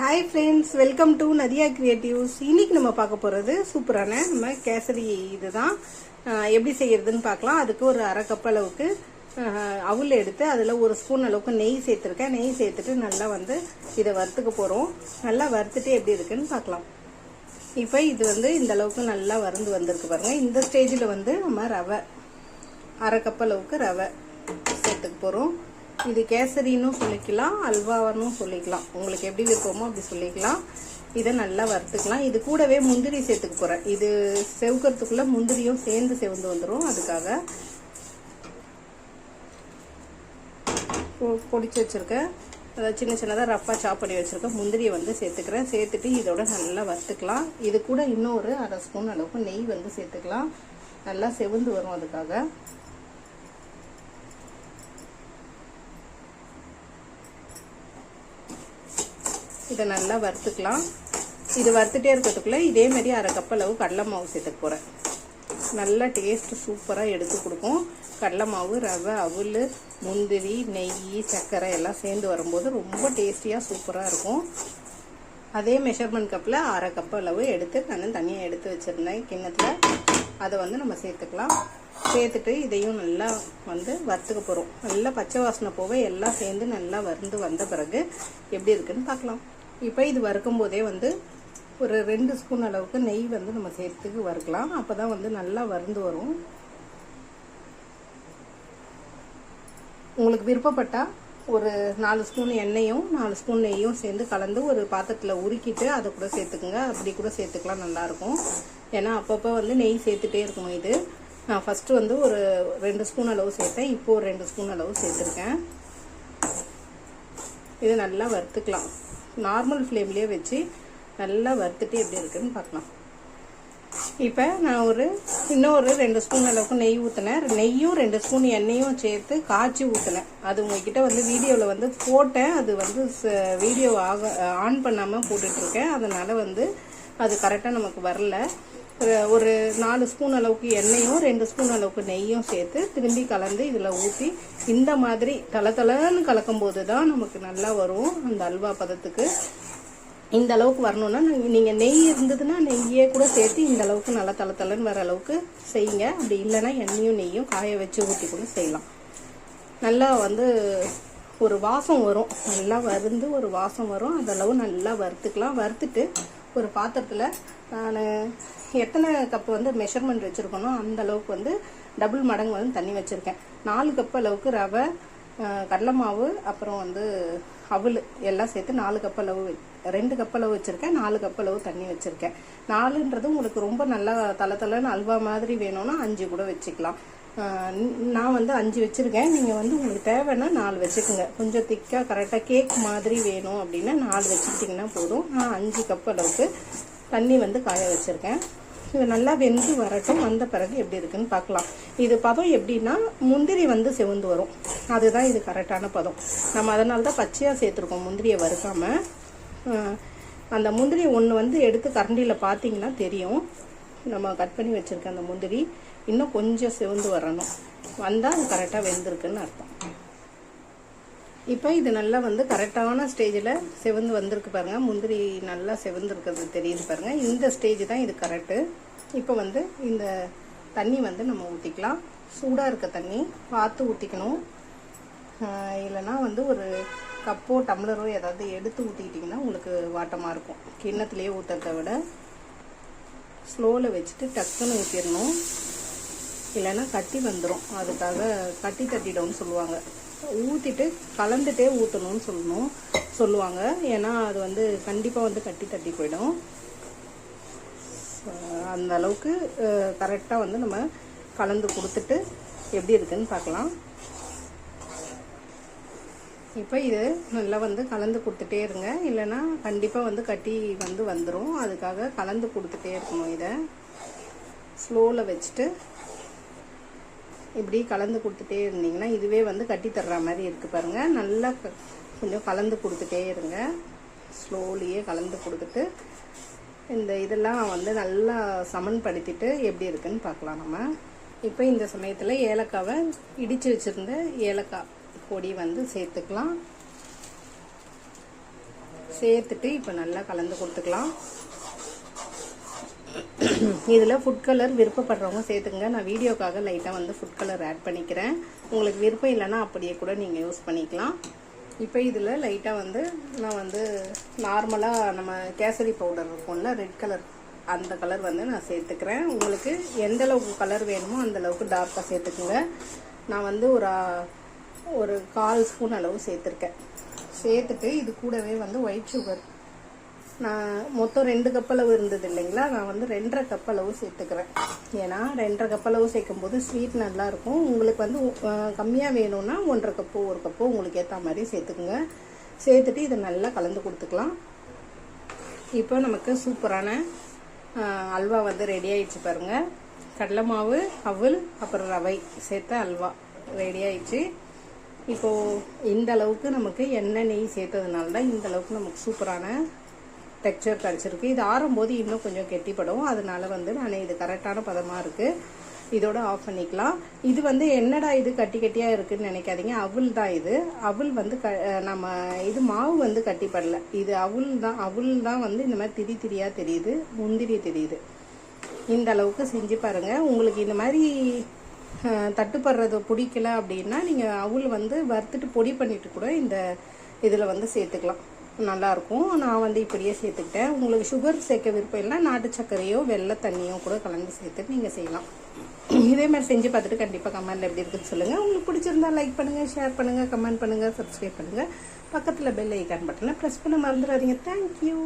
Hi friends welcome to Nadiya creatives இன்னைக்கு நம்ம பார்க்க போகிறது சூப்பரான நம்ம கேசரி இதுதான். எப்படி செய்யறதுன்னு பார்க்கலாம். அதுக்கு ஒரு அரை கப் அளவுக்கு அவுள் அவுல் எடுத்து அதில் ஒரு ஸ்பூன் அளவுக்கு நெய் சேர்த்துருக்கேன். நெய் சேர்த்துட்டு நல்லா வந்து இதை வறுத்துக்க போகிறோம் நல்லா வறுத்துட்டு எப்படி இருக்குன்னு பார்க்கலாம். இப்போ இது வந்து இந்த அளவுக்கு நல்லா வறுந்து வந்திருக்கு பாருங்கள் இந்த ஸ்டேஜில் வந்து நம்ம ரவை அரை கப் அளவுக்கு ரவை சேர்த்துக்க போகிறோம் இது கேசரின்னு சொல்லிக்கலாம் அல்வான்னு சொல்லிக்கலாம். உங்களுக்கு எப்படி விருப்பமோ அப்படி சொல்லிக்கலாம். இதை நல்லா வறுத்துக்கலாம். இது கூடவே முந்திரி சேர்த்துக்க போகிறேன் இது செவுக்கிறதுக்குள்ளே முந்திரியும் சேர்ந்து செவந்து வந்துடும் அதுக்காக பொடிச்சு வச்சுருக்கேன். அதை சின்ன சின்னதாக ரஃப்பாக சாப் பண்ணி வச்சுருக்கேன். முந்திரியை வந்து சேர்த்துக்கிறேன். சேர்த்துட்டு இதோட நல்லா வறுத்துக்கலாம். இது கூட இன்னும் ஒரு அரை ஸ்பூன் அளவுக்கு நெய் வந்து சேர்த்துக்கலாம். நல்லா செவந்து வரும் அதுக்காக. இதை நல்லா வறுத்துக்கலாம். இது வறுத்துட்டே இருக்கிறதுக்குள்ளே இதே மாதிரி அரை கப் அளவு கடலை மாவு சேர்த்துக்க போகிறேன் நல்லா டேஸ்ட்டு சூப்பராக எடுத்து கொடுக்கும். கடலை மாவு ரவை அவுல் முந்திரி நெய் சர்க்கரை எல்லாம் சேர்ந்து வரும்போது ரொம்ப டேஸ்டியாக சூப்பராக இருக்கும். அதே மெஷர்மெண்ட் கப்பில் அரை கப் அளவு எடுத்து நான் தனியாக எடுத்து வச்சுருந்தேன். கிண்ணத்தில். அதை வந்து நம்ம சேர்த்துக்கலாம். சேர்த்துட்டு இதையும் நல்லா வந்து வறுத்துக்க போகிறோம் நல்லா பச்சை வாசனை போக எல்லாம் சேர்ந்து நல்லா வறுந்து வந்த பிறகு எப்படி இருக்குன்னு பார்க்கலாம். இப்போ இது வறுக்கும் போதே வந்து ஒரு ரெண்டு ஸ்பூன் அளவுக்கு நெய் வந்து நம்ம சேர்த்துக்கு வறுக்கலாம். அப்போ தான் வந்து நல்லா வறுந்து வரும். உங்களுக்கு விருப்பப்பட்டால் ஒரு நாலு ஸ்பூன் எண்ணெயும் நாலு ஸ்பூன் நெய்யும் சேர்ந்து கலந்து ஒரு பாத்திரத்தில் உருக்கிட்டு அதை கூட சேர்த்துக்குங்க. அப்படி கூட சேர்த்துக்கலாம் நல்லாயிருக்கும் ஏன்னா அப்பப்போ வந்து நெய் சேர்த்துட்டே இருக்கணும் இது. நான் ஃபஸ்ட்டு வந்து ஒரு ரெண்டு ஸ்பூன் அளவு சேர்த்தேன். இப்போ ஒரு ரெண்டு ஸ்பூன் அளவு சேர்த்துருக்கேன். இது நல்லா வறுத்துக்கலாம். நார்மல் ஃப்ளேம்லேயே வச்சு நல்லா வறுத்துட்டு எப்படி இருக்குதுன்னு பார்க்கலாம். இப்போ நான் ஒரு இன்னொரு ரெண்டு ஸ்பூன் அளவுக்கு நெய் ஊற்றினேன் நெய்யும் ரெண்டு ஸ்பூன் எண்ணெயும் சேர்த்து காய்ச்சி ஊற்றினேன் அது உங்ககிட்ட வந்து வீடியோவில் வந்து போட்டேன். அது வந்து வீடியோ ஆக ஆன் பண்ணாமல் போட்டுட்ருக்கேன் அதனால் வந்து அது கரெக்டாக நமக்கு வரல. ஒரு- நாலு ஸ்பூன் அளவுக்கு எண்ணெயும் ரெண்டு ஸ்பூன் அளவுக்கு நெய்யும் சேர்த்து திரும்பி கலந்து இதில் ஊற்றி இந்த மாதிரி தலை தலைன்னு கலக்கும் போது தான் நமக்கு நல்லா வரும் அந்த அல்வா பதத்துக்கு. இந்த அளவுக்கு வரணும்னா நீங்கள் நெய் இருந்ததுன்னா நெய்யே கூட சேர்த்து இந்த அளவுக்கு நல்லா தலை தலைன்னு வர அளவுக்கு செய்யுங்க. அப்படி இல்லைன்னா எண்ணெயும் நெய்யும் காய வச்சு ஊற்றி கூட செய்யலாம். நல்லா வந்து ஒரு வாசம் வரும். நல்லா வறுந்து ஒரு வாசம் வரும். அதளவு நல்லா வறுத்துக்கலாம். வறுத்துட்டு ஒரு பாத்திரத்தில் நான் எத்தனை கப் வந்து மெஷர்மெண்ட் வச்சுருக்கணும் அந்த அளவுக்கு வந்து டபுள் மடங்கு வந்து தண்ணி வச்சுருக்கேன். நாலு கப் அளவுக்கு ரவை கடலை மாவு அப்புறம் வந்து அவல் எல்லாம் சேர்த்து நாலு கப் அளவு ரெண்டு கப் அளவு வச்சுருக்கேன். நாலு கப் அளவு தண்ணி வச்சுருக்கேன். நாலுன்றது உங்களுக்கு ரொம்ப நல்லா தலை தலைன்னு அல்வா மாதிரி வேணும்னா அஞ்சு கூட வச்சுக்கலாம். நான் வந்து அஞ்சு வச்சுருக்கேன். நீங்கள் வந்து உங்களுக்கு தேவைன்னா நாலு வச்சுக்கோங்க. கொஞ்சம் திக்காக கரெக்டாக கேக் மாதிரி வேணும் அப்படின்னா நாலு வச்சுக்கிட்டிங்கன்னா போதும். நான் அஞ்சு கப் அளவுக்கு தண்ணி வந்து காய வச்சுருக்கேன். இது நல்லா வெந்து வரட்டும். வந்த பிறகு எப்படி இருக்குன்னு பார்க்கலாம். இது பதம் எப்படின்னா முந்திரி வந்து செவந்து வரும். அதுதான் இது கரெக்டான பதம். நம்ம அதனால தான் பச்சையாக சேர்த்துருக்கோம் முந்திரியை வறுக்காமல் அந்த முந்திரி ஒன்று வந்து எடுத்து கரண்டியில் பார்த்தீங்கன்னா தெரியும். நம்ம கட் பண்ணி வச்சுருக்க அந்த முந்திரி இன்னும் கொஞ்சம் செவந்து வரணும். வந்தால் அது கரெக்டாக வெந்திருக்குன்னு அர்த்தம். இப்போ இது நல்லா வந்து கரெக்டான ஸ்டேஜில் செவந்து வந்திருக்கு பாருங்கள் முந்திரி நல்லா செவந்துருக்கிறது தெரியுது பாருங்கள் இந்த ஸ்டேஜ் தான் இது கரெக்டு இப்போ வந்து இந்த தண்ணி வந்து நம்ம ஊற்றிக்கலாம் சூடாக இருக்க தண்ணி பார்த்து ஊற்றிக்கணும் இல்லைன்னா வந்து ஒரு கப்போ டம்ளரோ ஏதாவது எடுத்து ஊற்றிக்கிட்டிங்கன்னா உங்களுக்கு வாட்டமாக இருக்கும். கிண்ணத்துலேயே ஊற்றுறத விட. ஸ்லோவில் வச்சுட்டு டக்குன்னு ஊற்றிடணும் இல்லைன்னா கட்டி வந்துடும் அதுக்காக கட்டி தட்டிடும்னு சொல்லுவாங்க. ஊற்றிட்டு கலந்துட்டே ஊற்றணும்னு சொல்லணும் சொல்லுவாங்க. ஏன்னா அது வந்து கண்டிப்பாக வந்து கட்டி தட்டி போயிடும். அந்த அளவுக்கு கரெக்டாக வந்து நம்ம கலந்து கொடுத்துட்டு எப்படி இருக்குன்னு பார்க்கலாம். இப்போ இது நல்லா வந்து கலந்து கொடுத்துட்டே இருங்க. இல்லைன்னா கண்டிப்பாக வந்து கட்டி வந்து வந்துடும் அதுக்காக கலந்து கொடுத்துட்டே இருக்கணும் இதை. ஸ்லோவில் வச்சுட்டு இப்படி கலந்து கொடுத்துட்டே இருந்தீங்கன்னா இதுவே வந்து கட்டி தர்ற மாதிரி இருக்குது பாருங்கள் நல்லா க- கொஞ்சம் கலந்து கொடுத்துட்டே இருங்க. ஸ்லோலியே கலந்து கொடுத்துட்டு இந்த இதெல்லாம் வந்து நல்லா சமன்படுத்திட்டு எப்படி இருக்குன்னு பார்க்கலாம் நம்ம. இப்போ இந்த சமயத்தில் ஏலக்காவை இடித்து வச்சுருந்த ஏலக்காய் பொடி வந்து சேர்த்துக்கலாம். சேர்த்துட்டு இப்போ நல்லா கலந்து கொடுத்துக்கலாம். இதில் ஃபுட் கலர் விருப்பப்படுறவங்க சேர்த்துங்க நான் வீடியோக்காக லைட்டாக வந்து ஃபுட் கலர் ஆட் பண்ணிக்கிறேன். உங்களுக்கு விருப்பம் இல்லைன்னா அப்படியே கூட நீங்கள் யூஸ் பண்ணிக்கலாம். இப்போ இதில் லைட்டாக வந்து நான் வந்து நார்மலாக நம்ம கேசரி பவுடர் இருக்கும்ல ரெட் கலர் அந்த கலர் வந்து நான் சேர்த்துக்கிறேன். உங்களுக்கு எந்த அளவுக்கு கலர் வேணுமோ அந்த அளவுக்கு டார்க்காக சேர்த்துக்குங்க. நான் வந்து ஒரு ஒரு கால் ஸ்பூன் அளவு சேர்த்துருக்கேன். சேர்த்துட்டு இது கூடவே வந்து ஒயிட் சுகர் நான் மொத்தம் ரெண்டு கப் அளவு இருந்தது இல்லைங்களா? நான் வந்து ரெண்டரை கப் அளவு சேர்த்துக்கிறேன். ஏன்னா ரெண்டரை கப் அளவு சேர்க்கும் போது ஸ்வீட் நல்லாயிருக்கும். உங்களுக்கு வந்து கம்மியாக வேணும்னா ஒன்றரை கப்போ ஒரு கப்போ உங்களுக்கு ஏற்ற மாதிரி சேர்த்துக்குங்க. சேர்த்துட்டு இதை நல்லா கலந்து கொடுத்துக்கலாம். இப்போ நமக்கு சூப்பரான அல்வா வந்து ரெடி ஆயிடுச்சு பாருங்கள் கடலை மாவு அவல் அப்புறம் ரவை சேர்த்த அல்வா ரெடி ஆயிடுச்சு. இப்போது இந்த அளவுக்கு நமக்கு எண்ணெய் நெய் சேர்த்ததுனால தான் இந்த அளவுக்கு நமக்கு சூப்பரான டெக்ஸ்சர் கிடச்சிருக்கு. இது ஆறும்போது இன்னும் கொஞ்சம் கெட்டிப்படும். அதனால வந்து நான் இது கரெக்டான பதமாக இருக்குது இதோட ஆஃப் பண்ணிக்கலாம். இது வந்து என்னடா இது கட்டி கட்டியாக இருக்குதுன்னு நினைக்காதீங்க. அவுல் தான் இது. அவுள் வந்து க நம்ம இது மாவு வந்து கட்டிப்படல இது அவுள் தான் அவுள் தான் வந்து இந்த மாதிரி திரி திரியாக தெரியுது. முந்திரி தெரியுது. இந்த அளவுக்கு செஞ்சு பாருங்கள் உங்களுக்கு இந்த மாதிரி தட்டுப்படுறது பிடிக்கல அப்படின்னா நீங்கள் அவுள் வந்து வறுத்துட்டு பொடி பண்ணிட்டு கூட இந்த இதில் வந்து சேர்த்துக்கலாம். நல்லாயிருக்கும். நான் வந்து இப்படியே சேர்த்துக்கிட்டேன். உங்களுக்கு சுகர் சேர்க்க விருப்பம் இல்லை நாட்டு சர்க்கரையோ வெள்ளை தண்ணியோ கூட கலந்து சேர்த்துட்டு நீங்கள் செய்யலாம். இதே மாதிரி செஞ்சு பார்த்துட்டு கண்டிப்பாக கமெண்ட்டில் எப்படி இருக்குன்னு சொல்லுங்கள் உங்களுக்கு பிடிச்சிருந்தா லைக் பண்ணுங்கள் ஷேர் பண்ணுங்கள் கமெண்ட் பண்ணுங்கள் சப்ஸ்கிரைப் பண்ணுங்கள் பக்கத்தில் பெல் ஐக்கான் பட்டனை ப்ரெஸ் பண்ண மறந்துடாதீங்க. தேங்க்யூ